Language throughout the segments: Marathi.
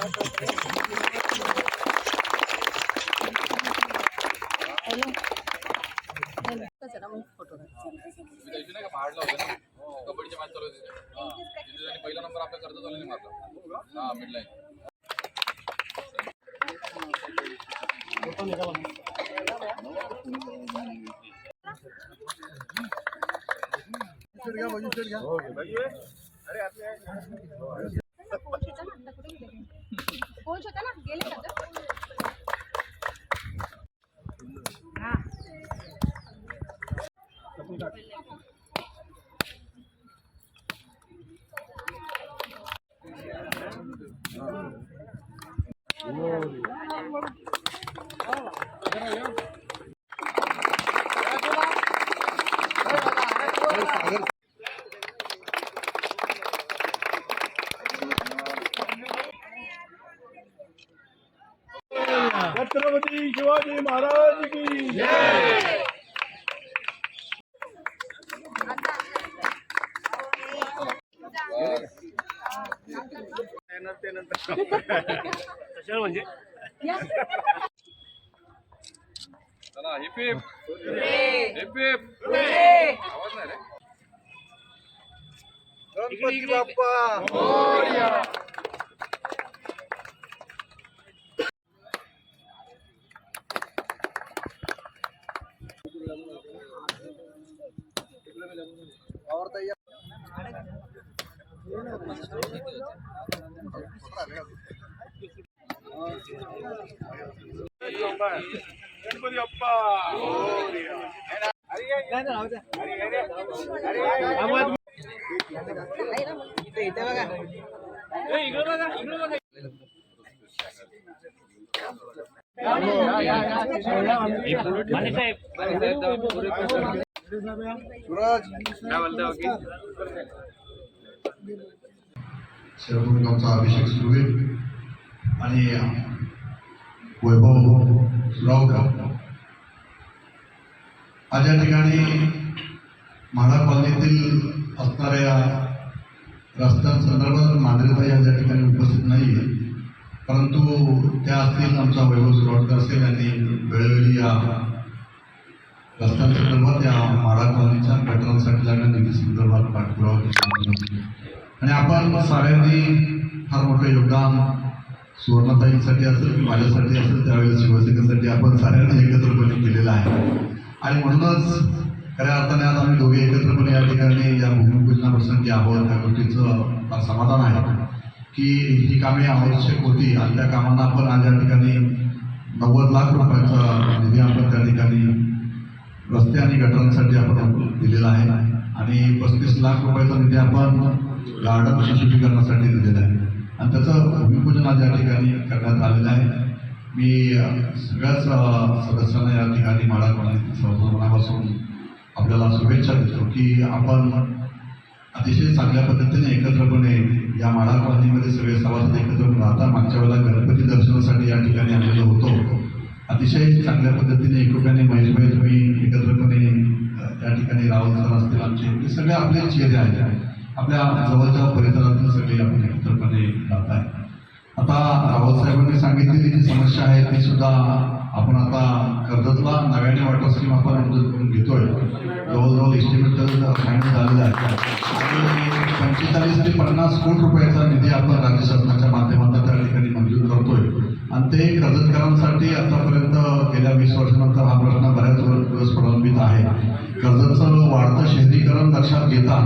फोटो तुम्ही मॅच चालू होते तिथे पहिला नंबर आपल्या कर्ज चालू मारला हा मिड लाईन कोच होता ना गेले का छत्रपती शिवाजी महाराज की म्हणजे चला हिप हिप हिप हिप आवाज नाही रे. गणपती बाप्पा. गणपती बाप्पा आमचा अभिषेक सुरू होईल. आणि वैभव सुरावकर आज या ठिकाणी म्हाडा कॉलनीतील असणाऱ्या रस्त्यांसंदर्भात मांजरेताई आज या ठिकाणी उपस्थित नाही आहे परंतु त्या असतील आमचा वैभव सुरावकर असेल आणि वेळोवेळी या रस्त्यांसंदर्भात या म्हाडा कॉलनीच्या गटरांसाठी लागणाऱ्या निधी संदर्भात पाठपुरावा केला आहे. आणि आपण साऱ्यांनी फार मोठं योगदान सुवर्णताईंसाठी असेल की माझ्यासाठी असेल त्यावेळेस शिवसेनेसाठी आपण साऱ्यांनी एकत्रपणे केलेलं आहे. आणि म्हणूनच खऱ्या अर्थाने आज आम्ही दोघे एकत्रपणे या ठिकाणी या भूमिपूजनाप्रसंगी आहोत. त्या गोष्टीचं फार समाधान आहे की ही कामे आवश्यक होती. आणि त्या कामांना आपण आज या ठिकाणी नव्वद लाख रुपयाचा निधी आपण त्या ठिकाणी रस्ते आणि गटारांसाठी आपण दिलेला आहे. आणि पस्तीस लाख रुपयाचा निधी आपण गार्डन सुशोभीकरणासाठी दिलेलं आहे. आणि त्याचं भूमिपूजन आज या ठिकाणी करण्यात आलेलं आहे. मी सगळ्याच सदस्यांना या ठिकाणी माडा कॉलनीतील मनापासून आपल्याला शुभेच्छा देतो की आपण अतिशय चांगल्या पद्धतीने एकत्रपणे या माडा कॉलनीमध्ये सगळे सभासद एकत्र राहता. मागच्या वेळेला गणपती दर्शनासाठी या ठिकाणी आलेलो होतो. अतिशय चांगल्या पद्धतीने एकोप्याने महेशभाई तुम्ही एकत्रपणे या ठिकाणी राहुल सर असतील आमचे हे सगळे आपले चेहरे आहेत. आपल्या जवळच्या परिसरातून सगळे आपण एकत्रपणे जात आहे आता रावसाहेबांनी सांगितलेली जी समस्या आहे ती सुद्धा आपण आता कर्जतला नव्याने वॉटर स्कीम आपण मंजूर करून घेतोय. जवळजवळ एस्टिमेट फायनल झालेला आहे. पंचेचाळीस ते पन्नास कोटी रुपयाचा निधी आपण राज्य शासनाच्या माध्यमातून त्या ठिकाणी मंजूर करतोय. आणि ते कर्जतकरांसाठी आतापर्यंत गेल्या वीस वर्षानंतर हा प्रश्न बऱ्याच दिवस प्रलंबित आहे. कर्जतचं वाढतं शहरीकरण लक्षात घेता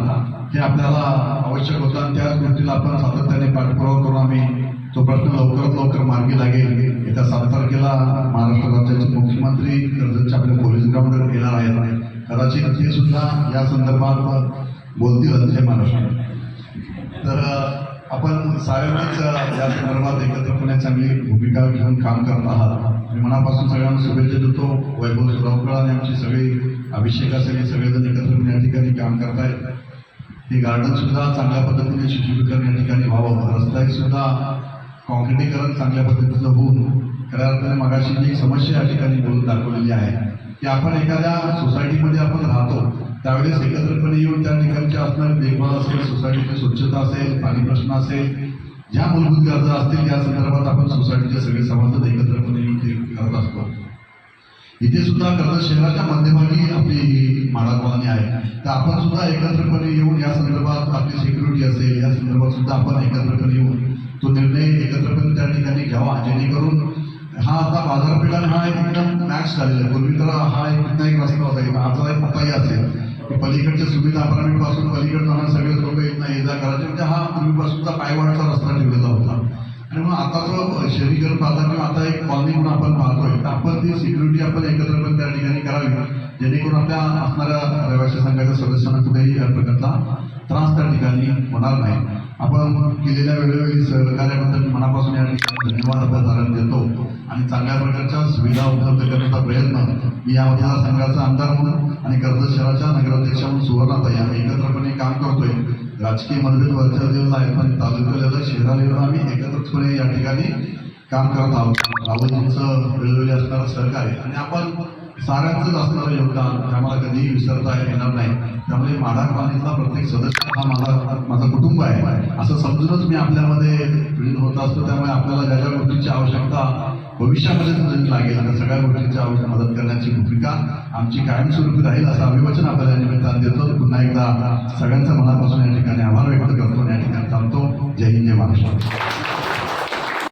हे आपल्याला आवश्यक होतं आणि त्या गोष्टीला आपण सातत्याने पाठपुरावा करून आम्ही तो प्रश्न लवकरात लवकर मार्गी लागेल. येत्या सात तारखेला महाराष्ट्र राज्याचे मुख्यमंत्री कर्जतच्या आपल्या पोलीस ग्राउंडवर येणार आहेत. कदाचित ते सुद्धा या संदर्भात बोलतील असे महाराष्ट्र. तर आपण साऱ्यांनीच या संदर्भात एकत्रपणे चांगली भूमिका घेऊन काम करत आहात. मी मनापासून सगळ्यांना शुभेच्छा देतो. वैभव सुरावकर आणि आमची सगळी अभिषेक असेल हे सगळेजण एकत्रपणे या ठिकाणी काम करतायत. हे गार्डन सुद्धा चांगल्या पद्धतीने सुशोभीकरण या ठिकाणी व्हावं. रस्त्याही सुद्धा कॉन्क्रिटीकरण चांगल्या पद्धतीचं होऊन खऱ्या अर्थाने मगाशी जी समस्या या ठिकाणी बोलून दाखवलेली आहे की आपण एखाद्या सोसायटीमध्ये आपण राहतो त्यावेळेस एकत्रपणे येऊन त्या ठिकाणची असणारी देखभाल असेल सोसायटीची स्वच्छता असेल पाणी प्रश्न असेल ज्या मूलभूत गरजा असतील त्या संदर्भात आपण सोसायटीचे सगळे सभासद एकत्रपणे येऊन ते करत असतो. इथे सुद्धा कर्जत शहराच्या माध्यमाने आपली माळा कॉलनी आहे. तर आपण सुद्धा एकत्रपणे येऊन या संदर्भात आपली सिक्युरिटी असेल या संदर्भात सुद्धा आपण एकत्रपणे येऊन तो निर्णय एकत्रपणे त्या ठिकाणी घ्यावा. जेणेकरून हा आता बाजारपेठा हा एक एकदम मॅच झालेला आहे. पूर्वी तर हा एक कुठला एक रस्ता होता. एक आजचा एक पत्ताही असेल की पलीकडच्या सुविधा अपार्टमेंटपासून पलीकडे जाणार सगळे लोक येत नाही जा करायचे म्हणजे हा पूर्वीपासूनचा पायवाडचा रस्ता ठेवलेला होता. आणि मग आता जो शहरीकरण पाहता किंवा आता एक कॉलनी म्हणून आपण पाहतोय तर आपण ती सिक्युरिटी आपण एकत्रपणे त्या ठिकाणी करावी. जेणेकरून आपल्या असणाऱ्या रहिवासी संघाच्या सदस्यांना कुठेही या प्रकारचा त्रास त्या ठिकाणी होणार नाही. आपण केलेल्या वेळोवेळी सहकार्याबद्दल मनापासून या ठिकाणी धन्यवाद आपण धारण देतो आणि चांगल्या प्रकारच्या सुविधा उपलब्ध करण्याचा प्रयत्न मी या मतदार संघाचा आमदार म्हणून आणि कर्जत शहराच्या नगराध्यक्ष म्हणून सुवर्णाताई आम्ही एकत्रपणे काम करतोय. राजकीय मतभेद वरच्या लेवलला आहेत पण तालुका लेवल आम्ही एकत्रपणे या ठिकाणी काम करत आहोत. राहुलजींचं वेळोवेळी असणारं सहकार्य. आणि आपण साऱ्यांचंच असणारं योगदान हे आम्हाला कधीही विसरता येणार नाही. त्यामुळे माढा कॉलनीतला प्रत्येक सदस्य हा माझा माझं कुटुंब आहे. असं समजूनच मी आपल्यामध्ये विलीन होत असतो. त्यामुळे आपल्याला ज्या ज्या गोष्टींची आवश्यकता भविष्यामध्ये जरी लागेल त्या सगळ्या गोष्टींची आवश्यक मदत करण्याची भूमिका आमची कायमस्वरूपी राहील असं अभिवचन आपल्याला निमित्तानं देतो. पुन्हा एकदा सगळ्यांचं मनापासून या ठिकाणी आभार व्यक्त करतो. आणि या ठिकाणी थांबतो. जय हिंद जय महाराष्ट्र.